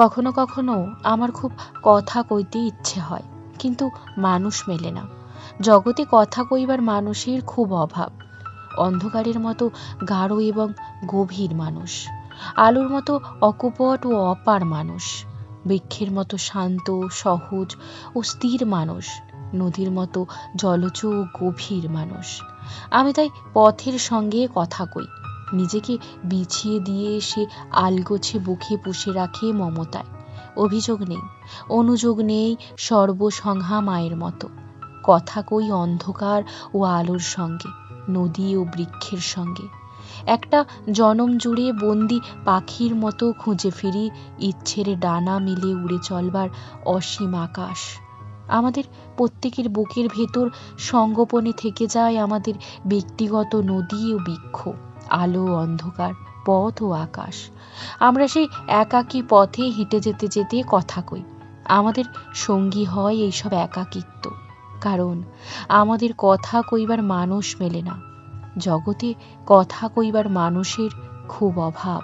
কখনো কখনো আমার খুব কথা কইতে ইচ্ছে হয়, কিন্তু মানুষ মেলে না। জগতে কথা কইবার মানুষের খুব অভাব। অন্ধকারের মতো গাঢ় এবং গভীর মানুষ। আলোর মতো অকপট ও অপার মানুষ। বৃক্ষের মতো শান্ত, সহজ ও স্থির মানুষ। নদীর মতো জলজ ও গভীর মানুষ। আমি তাই পথের সঙ্গে কথা কই। নিজেকে বিছিয়ে দিয়ে সে আলগোছে বুকে পুষে রাখে মমতায়। অভিযোগ নেই। অনুযোগ নেই সর্বসংহা মায়ের মতো। কথা কই অন্ধকার ও আলোর সঙ্গে, নদী ও বৃক্ষের সঙ্গে। একটা জনম জুড়ে বন্দি পাখির মতো খুঁজে ফিরি, ইচ্ছের ডানা মিলে উড়ে চলবার অসীম আকাশ। আমাদের প্রত্যেকের বুকের ভেতর সঙ্গোপনে থেকে যায় আমাদের ব্যক্তিগত নদী ও বৃক্ষ, আলো অন্ধকার, পথ ও আকাশ। আমরা সেই একাকী পথে হেঁটে যেতে যেতে কথা কই। আমাদের সঙ্গী হয় এইসব একাকিত্ব, কারণ আমাদের কথা কইবার মানুষ মেলে না। জগতে কথা কইবার মানুষের খুব অভাব।